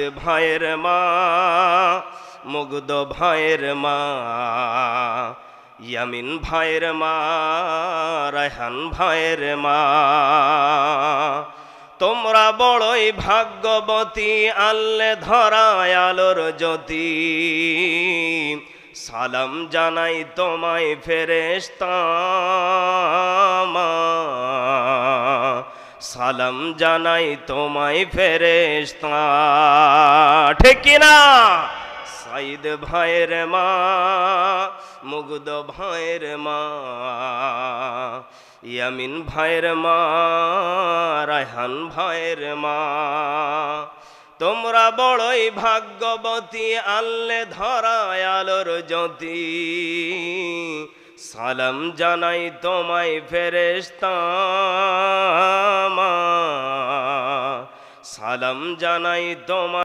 ভাইয়ের মা, মুগ্ধ ভাইয়ের মা, ইয়ামিন ভাইয়ের মা, রায়হান ভাইয়ের মা। তোমরা বড়ই ভাগ্যবতী, আল্লে ধরায় আলোর জ্যোতি। সালাম জানাই তোমায় ফেরেস্তামা সালাম জানাই তোমায় ফেরেস্তা ঠিক কিনা সাইদ ভাইয়ের মা, মুগ্ধ ভাইয়ের মা, ইয়ামিন ভাইয়ের মা, রায়হান ভাইয়ের মা। তোমরা বড়ই ভাগ্যবতী, আল্লে ধরায় আলোর জ্যোতি। সালাম জানাই তোমায় ফেরেস্তামা সালাম জানাই তোমায়